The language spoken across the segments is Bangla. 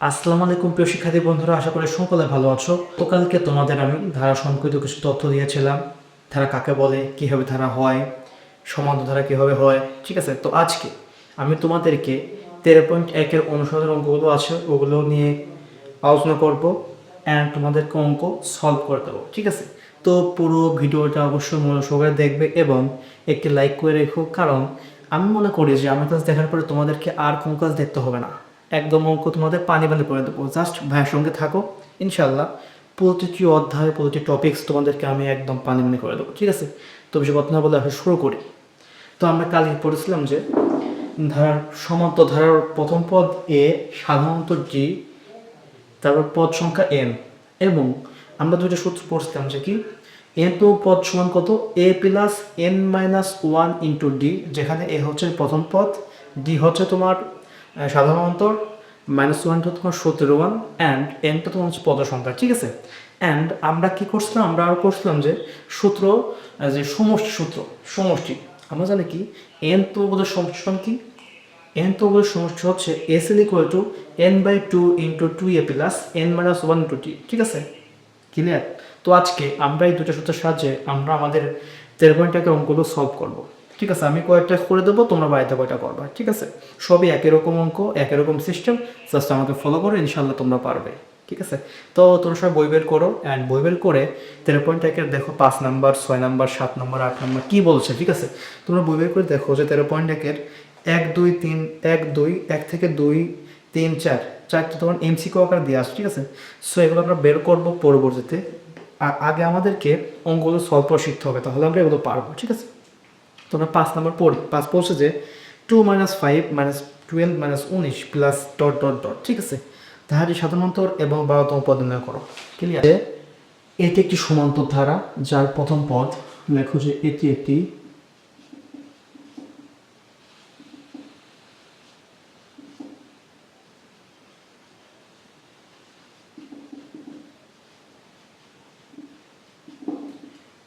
আসসালামু আলাইকুম, প্রিয় শিক্ষার্থী বন্ধুরা, আশা করি সকলে ভালো আছো। তো কালকে তোমাদের আমি ধারা সংকলিত কিছু তথ্য দিয়েছিলাম। ধারা কাকে বলে, কীভাবে ধারা হয় সমান্ত ধারা কীভাবে হয়, ঠিক আছে? তো আজকে আমি তোমাদেরকে তেরো পয়েন্ট একের অনুসারের অঙ্কগুলো আছে, ওগুলো নিয়ে আলোচনা করব অ্যান্ড তোমাদেরকে অঙ্ক সলভ করে দেবো, ঠিক আছে? তো পুরো ভিডিওটা অবশ্যই মনোসহকারে দেখবে এবং একটি লাইক করে রেখো, কারণ আমি মনে করি যে আমার কাছে দেখার পরে তোমাদেরকে আর কোন কাজ দেখতে হবে না। একদম অঙ্ক তোমাদের পানি পানি করে দেবো জাস্ট ভাইয়ের সঙ্গে থাকো। ইনশাল্লাহ প্রতিটি অধ্যায়, প্রতিটি টপিকস তোমাদেরকে আমি একদম পানি পানি করে দেবো। ঠিক আছে? তো বেশি কথা না বলে আসলে শুরু করি। তো আমরা কালকে পড়েছিলাম যে, ধারার সমান্ত ধারার প্রথম পদ এ সাধারণত জি তারপর পদ সংখ্যা এন এবং আমরা দুটো সূত্র পড়ছিলাম যে কি? এন তো পদ সমান কত? A plus N minus one into D যেখানে এ হচ্ছে প্রথম পদ ডি হচ্ছে তোমার সাধারণত মাইনাস ওয়ানটা তোমার সতেরো ওয়ান অ্যান্ড এনটা তোমার হচ্ছে পদ সংখ্যা ঠিক আছে? অ্যান্ড আমরা কি করছিলাম? আমরা আরও করছিলাম যে সূত্র যে সমষ্টি সূত্র, সমষ্টি। আমরা জানি কি? এন তো বোধহয় সমষ্টি কি? এন তো বলে সমস্যা হচ্ছে S L equal to N by two into two A plus N minus one two T ঠিক আছে? ক্লিয়ার তো আজকে আমরা এই দুটো সূত্রের সাহায্যে আমরা আমাদের তেরো পয়েন্টটাকে অঙ্কগুলো সলভ করব। ঠিক আছে, আমি কয়েকটা করে দেবো, তোমরা বাড়িতে কয়টা করবা, ঠিক আছে? সবই একই রকম অঙ্ক, একই রকম সিস্টেম জাস্ট আমাকে ফলো করো ইনশাল্লাহ তোমরা পারবে, ঠিক আছে? তো তোমরা সবাই বই বের করো অ্যান্ড বই বের করে তেরো পয়েন্ট একের দেখো পাঁচ নাম্বার, ছয় নাম্বার, সাত নাম্বার, আট নাম্বার, কী বলছে, ঠিক আছে? তোমরা বই বের করে দেখো যে তেরো পয়েন্ট একের এক, দুই, তিন, এক, দুই, এক থেকে দুই, তিন, চার চারটা তোমার এমসিকিউ আকার দিয়ে আসছে ঠিক আছে? সো এগুলো আমরা বের করব পরবর্তীতে। আগে আমাদেরকে অঙ্কগুলো সলভ শিখতে হবে, তাহলে আমরা এগুলো পারব, ঠিক আছে? তোমরা পাঁচ নাম্বার পাঁচ পড়ছে যে two minus five minus twelve minus উনিশ প্লাস ডট ডট ডট ঠিক আছে? তাহারি সাধারণত এবং বারোতম পদ নির্ণয় করো। ক্লিয়ার এটি একটি সমান্তর ধারা, যার প্রথম পদ লেখো যে এটি একটি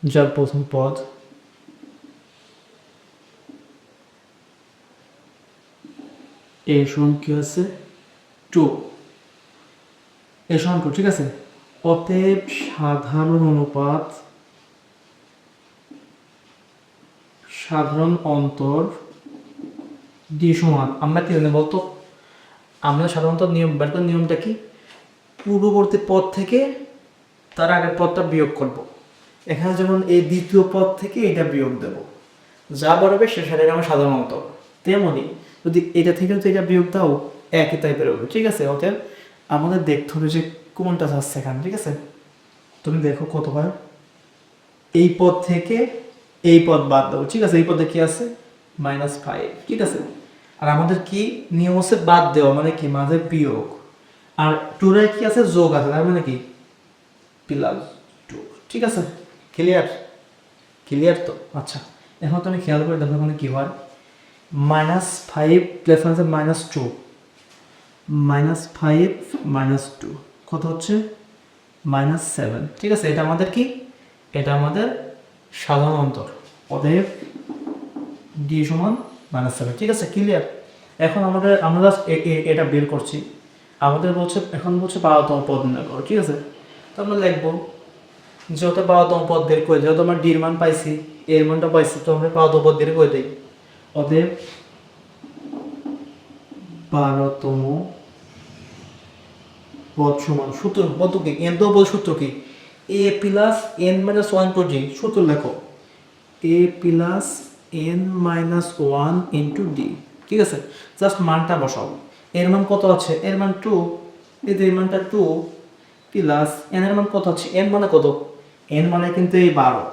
যার প্রথম পদ এ সমান আছে? টু এ সমান ঠিক আছে? অতএব সাধারণ অনুপাত সাধারণ অন্তর ডি সমান, আমরা কি জানি বলতো? আমরা সাধারণত নিয়ম, বের নিয়মটা কি? পূর্ববর্তী পদ থেকে তার আগের পদটা বিয়োগ করব। এখানে যেমন এই দ্বিতীয় পদ থেকে এটা বিয়োগ দেব। যা বাড়বে সে সেটাকে আমার সাধারণত তেমনি যদি এটা থেকে যদি এটা বিয়োগ দাও, একই টাইপের হবে, ঠিক আছে? অতএব আমাদের দেখতে হবে যে কোনটা যাচ্ছে এখানে, ঠিক আছে? তুমি দেখো কতবার। এই পদ থেকে এই পদ বাদ দাও, ঠিক আছে? এই পদে কি আছে? মাইনাস ফাইভ ঠিক আছে? আর আমাদের কি নিয়ম হচ্ছে বাদ দেওয়া মানে কি? মাঝে বিয়োগ। আর টুরায় কি আছে? যোগ আছে, তার মানে কি? প্লাস টু ঠিক আছে? ক্লিয়ার ক্লিয়ার তো? আচ্ছা এখন তুমি খেয়াল করে দেখো এখানে কি হয়। মাইনাস ফাইভ প্লাস আছে minus two. Minus five, minus two. কত হচ্ছে? Minus seven. ঠিক আছে, এটা আমাদের কি? এটা আমাদের সাধারণ অন্তর। অতএব ডি সমান মাইনাস সেভেন। ঠিক আছে ক্লিয়ার এখন আমাদের, আমরা এটা বের করছি। আমাদের বলছে, এখন বলছে বারোতম পদ নির্ণয় করো, ঠিক আছে? তো আমরা লিখব যত বারোতম পদ বের করে, যেহেতু আমরা ডির মান পাইছি এর মানটা পাইছি, তো আমরা বারোতম পদ বের করে দিই। অতএব বারোতম পদ সমান সূত্র পদ কি? এন তো বল সূত্র কি? A plus N minus one two G সূত্র লেখো। A plus N minus one into D ঠিক আছে? জাস্ট মানটা বসাও। এর মান কত আছে? এর মান টু এদের মানটা টু প্লাস এন এর মান কত আছে? এন মানে কত? এন মানে কিন্তু এই বারো।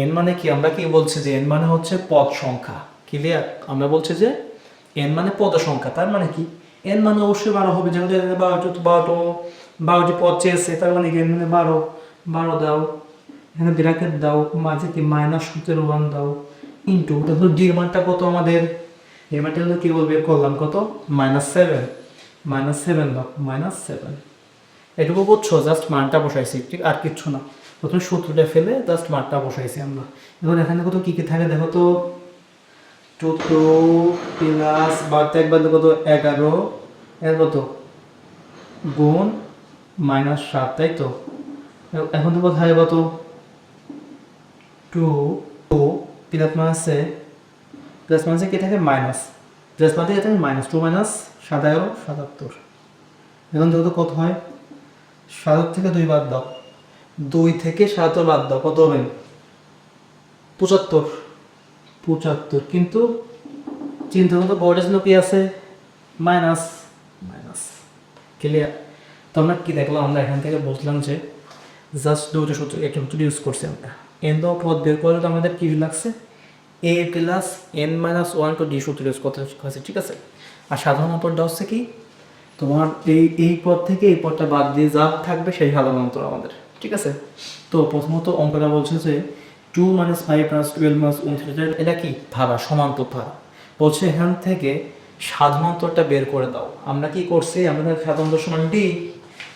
এন মানে কি? আমরা কি বলছি যে এন মানে হচ্ছে পদ সংখ্যা। ক্লিয়ার আমরা বলছি যে এন মানে পদ সংখ্যা তার মানে কি? এন মানে অবশ্যই বারো হবে, যেহেতু এখানে বারোটি বারোটো বারোটি পদ চেয়েছে, তার মানে এন মানে বারো বারো দাও, এখানে ব্র্যাকেট দাও মাঝে কি মাইনাস সতেরো ওয়ান দাও ইন্টু তাহলে ডির মানটা কত আমাদের? এর মানটা হলো কি বলবে? করলাম কত? মাইনাস সেভেন মাইনাস সেভেন দাও মাইনাস সেভেন এটুকু বুঝছ? জাস্ট মানটা বসাইছি, ঠিক? আর কিচ্ছু না। প্রথমে সূত্রটা ফেলে জাস্ট মানটা বসাইছি আমরা। এখন এখানে কত কী কী থাকে? দেখো তো টু টু প্লাস বারোতে একবার কত? এগারো। এর কত গুণ মাইনাস সাত, তাই তো? এখন তো কোথায় কত টু টু প্লাস মাইনাসে প্লাস মাইনাসে কি থাকে? মাইনাস প্লাস মাইনাসে থাকে? মাইনাস টু মাইনাস সাত, এগারো, সাতাত্তর। এখন তো কত হয়? সাতাত্তর থেকে দুই বাদ দাও। দুই থেকে সাতাত্তর বাদ দাও। কত হবে? পঁচাত্তর। পঁচাত্তর, কিন্তু চিন্তা মতো বোর্ডের জন্য কি আছে? মাইনাস মাইনাস ক্লিয়ার তো আমরা কি দেখলাম? আমরা এখান থেকে বলছিলাম যে জাস্ট দুটো সূত্র, একটা সূত্র ইউজ করছি আমরা। এন দো পদ বের করলে তো আমাদের কি লাগছে? A plus N minus one two D সূত্র ইউজ করতে হয়েছে, ঠিক আছে? আর সাধারণ পদটা হচ্ছে কি? তোমার এই এই পদ থেকে এই পদটা বাদ দিয়ে যা থাকবে সেই সাধারণ অন্তর আমাদের, ঠিক আছে? তো প্রথমত অঙ্কটা বলছে যে two minus five plus twelve minus উনত্রিশ এটা কি? ধারা সমান্তর বলছে, এখান থেকে সাধারণতরটা বের করে দাও। আমরা কি করছি? আমাদের সাধারণত সমান ডি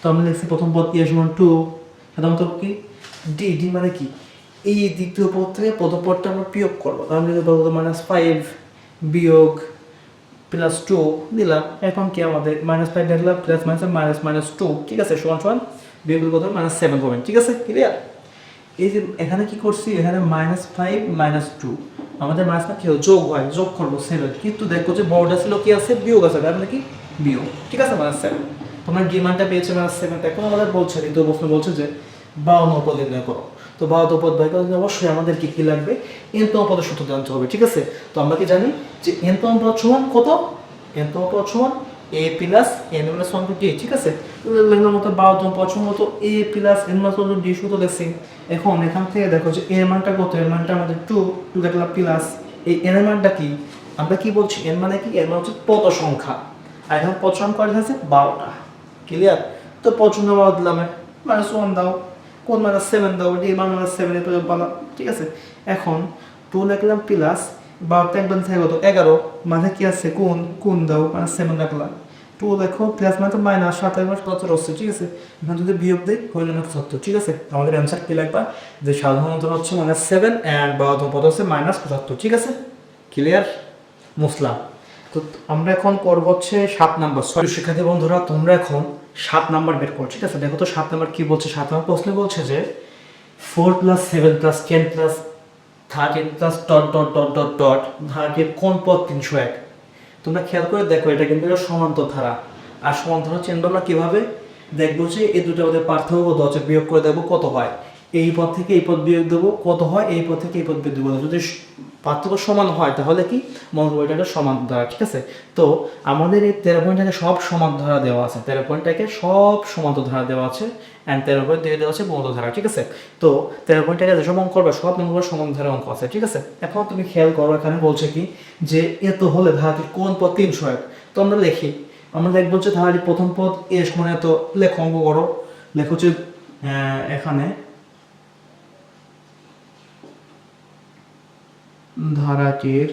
তো আমরা লিখছি প্রথম পদ কি সমান টু সাধারণত কি? ডি ডি মানে কি? এই দ্বিতীয় পদ থেকে প্রথম পদটা আমরা বিয়োগ করব। তাহলে বলব মাইনাস ফাইভ বিয়োগ প্লাস টু দিলাম, এখন কি আমাদের মাইনাস ফাইভ দেখলাম plus minus minus minus two ঠিক আছে, সমান সমান বিয়োগ কত মাইনাস সেভেন পাবেন ঠিক আছে ক্লিয়ার এই যে এখানে কি করছি? এখানে মাইনাস ফাইভ মাইনাস টু আমাদের মাইনাস ফাইভ কি যোগ হয়, যোগ করব সেভেন কিন্তু দেখো যে বড়টা ছিল কি আছে? বিয়োগ আছে, তার মানে কি? বিয়োগ। ঠিক আছে মাইনাস সেভেন তোমরা ডিমান্ডটা পেয়েছে মাইনাস সেভেন এখন আমাদের বলছে, দ্বিতীয় প্রশ্ন বলছে যে বাউন্ন উপদ নির্ণয় করো। তো বাউন্ন উপদ বাই করলে অবশ্যই আমাদের কি কি লাগবে? এনতম পদের সূত্র জানতে হবে, ঠিক আছে? তো আমরা কি জানি যে এনতম পদ সমান কত? এনতম পদ সমান A plus N minus one two D ঠিক আছে? লেখার মতো বারোতম সমান মতো A plus N minus one two D সূত্র দেখছি এখন এখান থেকে দেখো যে এর মানটা কত? এর মানটা আমাদের টু টু দেখলাম প্লাস এই এন এর মানটা কি? আমরা কি বলছি? এর মানে কি? এর মানে হচ্ছে পদ সংখ্যা। আর এখন পদ সংখ্যা আছে? বারোটা। ক্লিয়ার তো সংখ্যা বারো দিলাম। মাইনাস ওয়ান দাও। কোন মাইনাস সেভেন দাও? ডি মান মাইনাস সেভেন এর বলা ঠিক আছে? এখন টু লিখলাম প্লাস বারোটা একবার থেকে কত এগারো মানে কি আছে, কোন কোন দাও মাইনাস সেভেন রাখলাম টু দেখো প্লাস মানে তো মাইনাস সাত একবার সতেরো হচ্ছে, ঠিক আছে? এখানে যদি বিয়োগ দিই, হইল না সত্তর, ঠিক আছে? আমাদের অ্যান্সার কি লাগবে? যে সাধারণত হচ্ছে মাইনাস সেভেন অ্যান্ড বারোতম পদ হচ্ছে মাইনাস পঁচাত্তর, ঠিক আছে? ক্লিয়ার মুসলাম। তো আমরা এখন করব হচ্ছে সাত নাম্বার। সরি শিক্ষার্থী বন্ধুরা, তোমরা এখন সাত নাম্বার বের করো, ঠিক আছে? দেখো তো সাত নাম্বার কি বলছে, সাত নাম্বার প্রশ্নে বলছে যে four plus seven plus ten plus thirteen plus dot dot dot dot dot ধারাটির কোন পথ তিনশো এক। তোমরা খেয়াল করে দেখো, এটা কিন্তু একটা সমান্তর ধারা আর সমান্তর চিনব আমরা কীভাবে দেখব যে এই দুটো আমাদের পার্থক্য কত হচ্ছে বিয়োগ করে দেবো কত হয়। এই পথ থেকে এই পথ বিয়োগ দেবো, কত হয়? এই পথ থেকে এই পদ বিয়োগ দেবো। যদি পার্থক্য সমান হয় তাহলে কি? মনে করব সমান ধারা ঠিক আছে? তো আমাদের এই তেরো পয়েন্টটাকে সব সমান ধারা দেওয়া আছে। তেরো পয়েন্টটাকে সব সমান্তর ধারা দেওয়া আছে অ্যান্ড তেরো পয়েন্ট দিয়ে দেওয়া আছে বন্ধ ধারা ঠিক আছে? তো তেরো পয়েন্টটাকে যেসব অঙ্ক করবে সব অঙ্ক সমান ধারা অঙ্ক আছে ঠিক আছে? এখন তুমি খেয়াল করো এখানে বলছে কি? যে এত হলে ধারাটির কোন পদ তিনশো এক তো আমরা দেখি আমরা দেখব যে ধারাটির প্রথম পদ এ সমান এত লেখো অঙ্ক করো। লেখো আহ, এখানে ধারাটির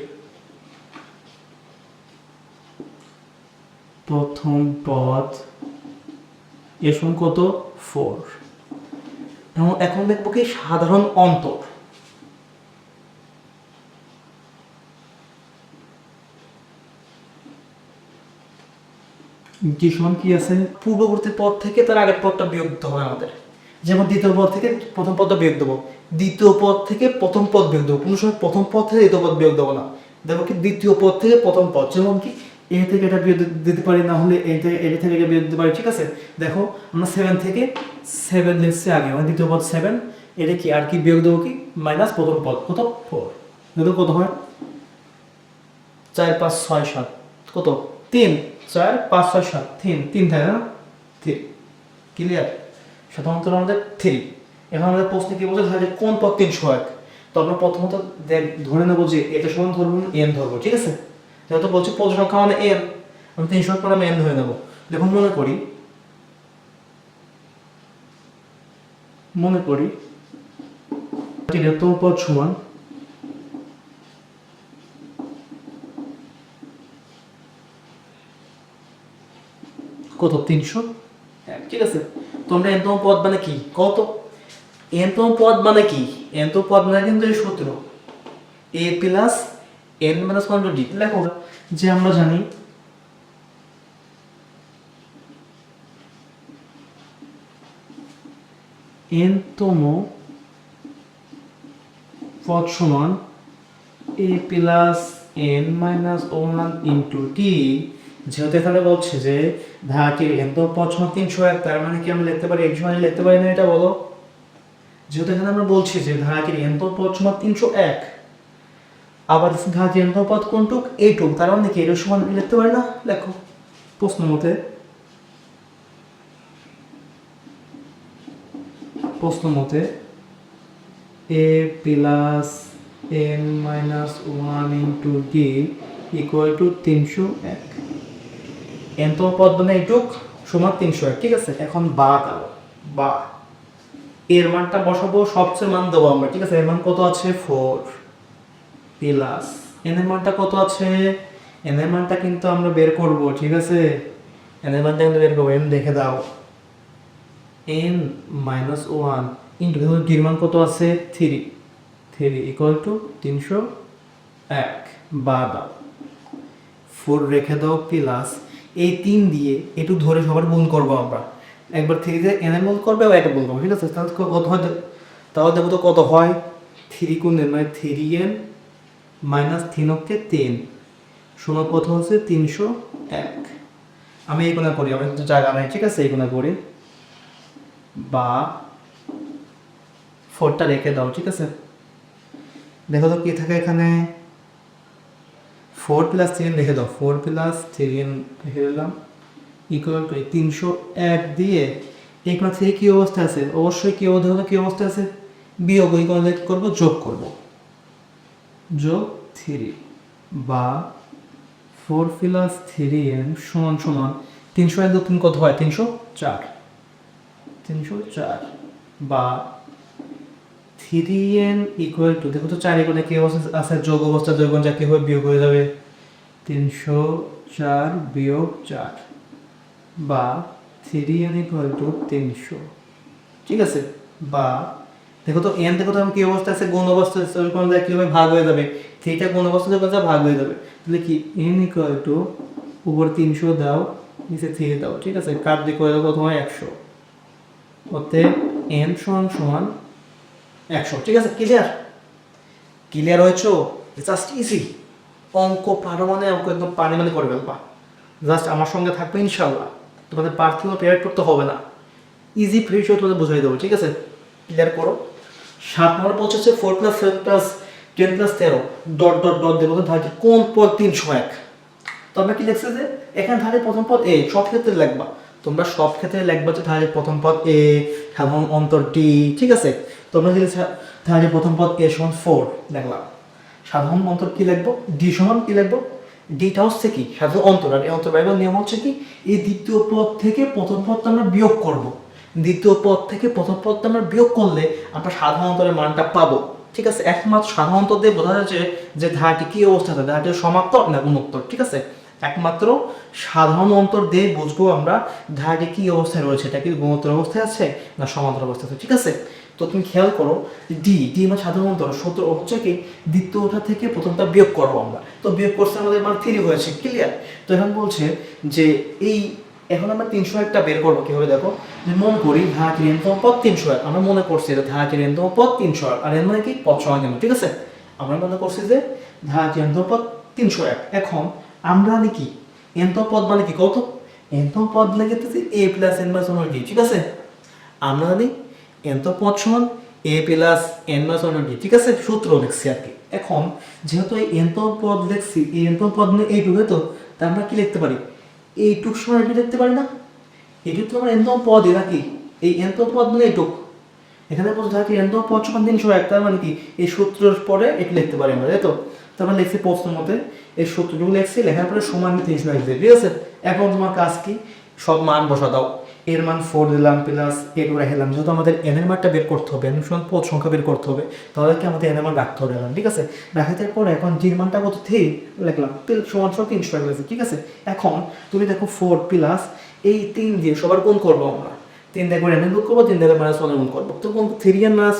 প্রথম পদ, এর কত? ফোর এখন দেখব কি সাধারণ অন্তর। যে সমান কি আছে? পূর্ববর্তী পদ থেকে তার আগের পদটা বিয়োগ হবে আমাদের। যেমন দ্বিতীয় পদ থেকে প্রথম পদটা বিয়োগ দেবো। দ্বিতীয় পদ থেকে প্রথম পদ বিয়োগ দেবো। কোনো সময় প্রথম পদ থেকে দ্বিতীয় পদ বিয়োগ দেবো না। দেখো কি, দ্বিতীয় পদ থেকে প্রথম পদ। যেমন কি, এ থেকে এটা বিয়োগ দিতে পারি, না হলে এই থেকে এটা থেকে এটা বিয়োগ দিতে পারি, ঠিক আছে? দেখো, আমরা সেভেন থেকে সেভেন লিখছি আগে। মানে দ্বিতীয় পদ সেভেন এটা কি আর কি বিয়োগ দেবো কি? মাইনাস প্রথম পদ। কত? ফোর দেখো কত হয়? চার, পাঁচ, ছয়, সাত। কত? তিন। চার, পাঁচ, ছয়, সাত। তিন। তিন থাকে না? তিন। ক্লিয়ার সাধারণত আমাদের থ্রি এখন আমাদের প্রশ্নে কি বলছে? তাহলে কোন পদ তিনশো এক তো আমরা প্রথমত ধরে নেব যে এটা সমান ধরবো এন ধরবো, ঠিক আছে? যেহেতু বলছি পদ সংখ্যা মানে এন আমি তিনশো এক আমি এন ধরে নেব। দেখুন, মনে করি মনে করি তিরাত্তর পদ সমান। কত? তিনশো? ঠিক আছে। তোমরা এন্তম পদ মানে কি? কত এন্তম পদ মানে কি? এনতম পদ মানে কিন্তু এই সূত্র। A plus N minus one two D লেখো যে আমরা জানি এন্তম পদ সমান A plus N minus one into T যেহেতু এখানে বলছে যে ধারাটির এন তো পদ তিনশো এক, তার মানে কি আমরা লিখতে পারি এক লিখতে পারি না এটা বলো? যেহেতু এখানে আমরা বলছি যে ধারাটির এন তো পদ তিনশো এক, আবার ধারাটির এন পদ কোনটুক? এইটুক, তার মানে কি এর সমান লিখতে পারি না? লেখো, প্রশ্ন মতে। প্রশ্ন মতে A plus N minus one into D equal to তিনশো এক। এন তো পদ মানে এইটুক সমান তিনশো এক, ঠিক আছে? এখন বা কালো, বা। এর মানটা বসাবো, সবচেয়ে মান দেবো আমরা, ঠিক আছে? এর মান কত আছে? Four plus. এন এর মানটা কত আছে? এন এর মানটা কিন্তু আমরা বের করব, ঠিক আছে? এন এর মানটা কিন্তু বের করব, এন দেখে দাও। এন মাইনাস ওয়ান ইন্টু ডির মান কত আছে? থ্রি। থ্রি ইকুয়াল টু তিনশো এক, বা দাও। ফোর রেখে দাও, প্লাস এই তিন দিয়ে একটু ধরে সবার গুণ করব আমরা। একবার থ্রি দিয়ে এন এর গুণ করবে আর এটা গুণ করব, ঠিক আছে? তাহলে কত হয়? তাহলে দেখো তো কত হয়? থ্রি এন মানে থ্রি এন মাইনাস তিন হচ্ছে তিন। সমান কত হচ্ছে তিনশো এক। আমি এই গুণা করি, আমার কিন্তু জায়গা নাই, ঠিক আছে? এই গুণা করি। বা ফোরটা রেখে দাও, ঠিক আছে? দেখো তো কি থাকে এখানে? ফোর প্লাস থ্রি রেখে দাও। ফোর প্লাস থ্রি রেখে দিলাম। ইকুয়াল টু তিনশো এক দিয়ে এখানে থেকে কী অবস্থা আছে? অবশ্যই কী অবস্থা কী অবস্থা আছে? বিয়োগ ওই কোনো করব, যোগ করব। যোগ থ্রি বা ফোর প্লাস থ্রি এন সমান সমান তিনশো এক তিন কত হয়? তিনশো চার। তিনশো চার বা থ্রি এন ইকুয়াল টু দেখো তো চার এগুলো কি অবস্থা আছে, যোগ অবস্থা যোগ যা কি হবে বিয়োগ হয়ে যাবে। তিনশো চার বিয়োগ চার বা থ্রি এন ইকুয়াল টু তিনশো। ঠিক আছে? বা দেখো তো এন দেখো তো কি অবস্থা আছে? গুণ অবস্থা কোনো জায়গায় কীভাবে ভাগ হয়ে যাবে? থ্রিটা গুণ অবস্থা যখন যা ভাগ হয়ে যাবে। তাহলে কি এন ইকুয়াল টু উপর তিনশো দাও, নিচে থ্রি দাও, ঠিক আছে? কার দিকে প্রথমে একশো। অতএব এন সমান সমান একশো, ঠিক আছে? ক্লিয়ার ক্লিয়ার হয়েছো? জাস্ট ইজি অঙ্ক, পারো মানে অঙ্ক, একদম পানি মানে করে ফেলবা। জাস্ট আমার সঙ্গে থাকবে ইনশাল্লাহ তোমাদের পার্থিব পেয়ার করতে হবে না। ইজি ফ্রি শো তোমাদের বুঝাই দেবো, ঠিক আছে? ক্লিয়ার করো? সাত নম্বর পৌঁছেছে four plus seven plus ten plus তেরো। ডট ডট ডট দেবো ধারে কোন পদ তিনশো এক? তো আমরা কি লিখছে যে, এখানে ধারে প্রথম পদ এ সব ক্ষেত্রে লিখবা। তোমরা সব ক্ষেত্রে লিখবা যে ধারে প্রথম পদ এ সাধারণ অন্তর ডি ঠিক আছে? তোমরা যদি ধারে প্রথম পদ এ সমান ফোর দেখলাম। সাধারণ অন্তর কি লিখব? ডি সমান কি লিখব? ডিটা হচ্ছে কি? সাধারণ অন্তর। আর এই অন্তর বাইবেল নিয়ম হচ্ছে কি? এই দ্বিতীয় পদ থেকে প্রথম পদটা আমরা বিয়োগ করব। দ্বিতীয় পদ থেকে প্রথম পদটা আমরা বিয়োগ করলে আমরা সাধারণ অন্তরের মানটা পাবো। ঠিক আছে? একমাত্র সাধারণ অন্তর দিয়ে বোঝা যাচ্ছে যে ধারাটি কি অবস্থাতে ধারাটি সমাপ্ত না গুণোত্তর ঠিক আছে? একমাত্র সাধারণ অন্তর দিয়ে বুঝব আমরা ধারাটি কি অবস্থায় রয়েছে? এটা কি গুণোত্তর অবস্থায় আছে না সমান্তর অবস্থায় আছে? ঠিক আছে? তো তুমি খেয়াল করো ডি ডি মানে সাধারণত সূত্র হচ্ছে দ্বিতীয়টা থেকে প্রথমটা বিয়োগ করব আমরা। তো বিয়োগ করছে আমাদের মান থ্রি হয়েছে ক্লিয়ার তো এখন বলছে যে এই, এখন আমরা তিনশো একটা বের করব কীভাবে দেখো? যে মনে করি ধারাটির এনতম পদ তিনশো এক। আমরা মনে করছি যে ধারাটির এনতম পদ তিনশো এক। আর এর মানে কি? পদ কেন? ঠিক আছে? আমরা মনে করছি যে ধারাটির এনতম পদ তিনশো এক। এখন আমরা জানি কি? এনতম পদ মানে কি কত? এনতম পদ লেগেতেছি এ প্লাস এন ওয়ান ঠিক আছে? আমরা জানি এনতম পদ সমান A plus N minus one D ঠিক আছে? সূত্র লিখছি আর কি। এখন, যেহেতু এই এনতম পদ লিখছি, এই এনতম পদ মানে এইটুকু তো তা আমরা কি লিখতে পারি? এইটুক সময় এটি লিখতে পারি না? এটুক তো আমার এনতম পদই নাকি এই এনতম পদ মানে এইটুক এখানে বলতে থাকে এনতম পদ সমান তিনশো এক, তার মানে কি? এই সূত্রের পরে এটি লিখতে পারি আমরা, তাই তো? তারপর লিখছি প্রশ্ন মতে, এই সূত্রটুকু লিখছি, লেখার পরে সমান তিনশো এক ঠিক আছে? এখন তোমার কাজ কি? সব মান বসা দাও। এর মান ফোর দিলাম প্লাস এটু রেখেলাম যেহেতু আমাদের এন এর মানটা বের করতে হবে এন সমান পদ সংখ্যা বের করতে হবে তাহলে কি আমাদের এন এর রাখতে হবে এখন ঠিক আছে? রাখাতে পরে এখন জির মানটা কত? থ্রি লিখলাম। সমান সমান তিনশো লিখছি ঠিক আছে? এখন তুমি দেখো ফোর প্লাস এই তিন দিয়ে সবার গুণ করব আমরা। তিন দিয়ে করে এমনি গুণ করব, তিন দিয়ে মাইনাস ওয়ান গুণ করব। তো কোন থ্রি আর মাইনাস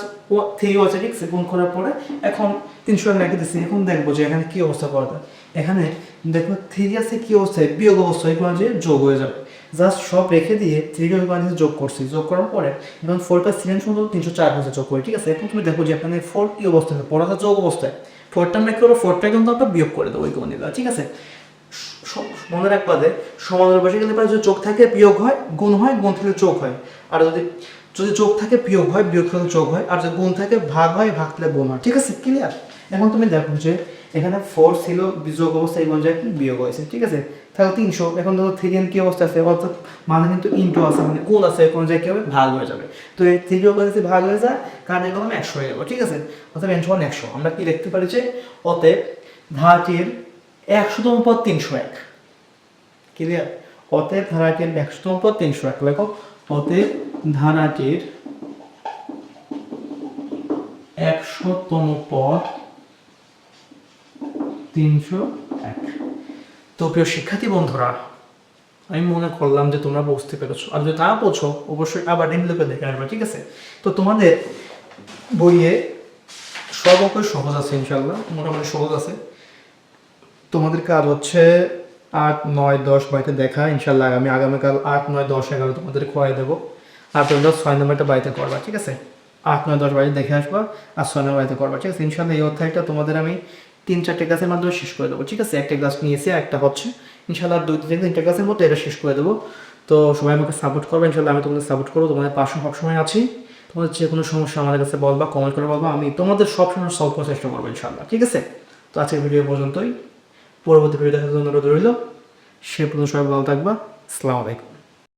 থ্রি আছে, ঠিক আছে? গুণ করার পরে এখন তিনশো এক রেখে দিচ্ছি এখন দেখব যে এখানে কি অবস্থা করা যায়। এখানে দেখো থ্রি আছে কি অবস্থায় বিয়োগ অবস্থায় কোনো যে যোগ হয়ে যাবে। জাস্ট সব রেখে দিয়ে থ্রি মানে যোগ করছি। যোগ করার পরে এখন ফোর প্লাস থ্রি সুন্দর তিনশো চার হচ্ছে যোগ করি, ঠিক আছে? এখন তুমি দেখো যে এখানে ফোর কি অবস্থায় পড়াটা যোগ অবস্থায় ফোরটা আমরা করব? ফোরটা কিন্তু আমরা বিয়োগ করে দেবো ওই গণিত ঠিক আছে? মনে রাখবা যে সমানের পাশে গেলে যদি চোখ থাকে, বিয়োগ হয়, গুণ হয়, গুণ থেকে চোখ হয়। আর যদি যদি চোখ থাকে, বিয়োগ হয়, বিয়োগ থেকে চোখ হয়। আর যদি গুণ থাকে, ভাগ হয়, ভাগ থেকে গুণ হয়, ঠিক আছে? ক্লিয়ার এখন তুমি দেখো যে এখানে ফোর ছিল বিযোগ অবস্থা জায়গায় কি বিয়োগ হয়েছে, ঠিক আছে? তাহলে তিনশো, এখন ধরো থ্রি এন কি অবস্থা আছে? অর্থাৎ মানে কিন্তু ইন্টু আছে মানে কোন আছে কোন জায়গায় কি হবে? ভাগ হয়ে যাবে। তো এই থ্রি যোগ যদি ভাগ হয়ে যায় কারণ আমি একশো হয়ে যাব, ঠিক আছে? অর্থাৎ এন সমান একশো। আমরা কি দেখতে পারি যে, অতএব ধারাটির একশোতম পদ তিনশো এক। ক্লিয়ার অতএব ধারাটির একশোতম পদ তিনশো এক। লেখো অতএব ধারাটির একশোতম পদ তিনশো এক। তো প্রিয় শিক্ষার্থী বন্ধুরা, আমি মনে করলাম যে তোমরা বুঝতে পেরেছ। আর যদি তা বোঝো, অবশ্যই আবার রিমলোকে দেখে আসবে, ঠিক আছে? তো তোমাদের বইয়ে সব অঙ্কই সহজ আছে ইনশাল্লাহ মোটামুটি সহজ আছে। তোমাদের কাজ হচ্ছে আট, নয়, দশ বাড়িতে দেখা ইনশাল্লাহ আমি আগামীকাল আট, নয়, দশ, এগারো তোমাদের খোয়াই দেবো। আর তোমরা ছয় নম্বরটা বাড়িতে করবা, ঠিক আছে? আট, নয়, দশ বাড়িতে দেখে আসবা, আর ছয় নম্বর বাড়িতে করবা, ঠিক আছে? ইনশাল্লাহ এই অধ্যায়টা তোমাদের আমি তিন চারটে গাছের মাধ্যমে শেষ করে দেবো, ঠিক আছে? একটা গাছ নিয়েছি, একটা হচ্ছে। ইনশাল্লাহ দুই তিন তিনটা গাছের মধ্যে এটা শেষ করে দেবো। তো সবাই আমাকে সাপোর্ট করবে ইনশাল্লাহ আমি তোমাদের সাপোর্ট করব। তোমাদের পাশে সবসময় আছি। তোমাদের যে কোনো সমস্যা আমাদের কাছে বলবা কমেন্ট করে বলবা, আমি তোমাদের সব সময় সলভ করার চেষ্টা করব ইনশাল্লাহ ঠিক আছে? তো আজকের ভিডিও পর্যন্তই। পরবর্তী ভিডিও দেখার জন্য রইল। সে পর্যন্ত সবাই ভালো থাকবা। আসসালামু আলাইকুম।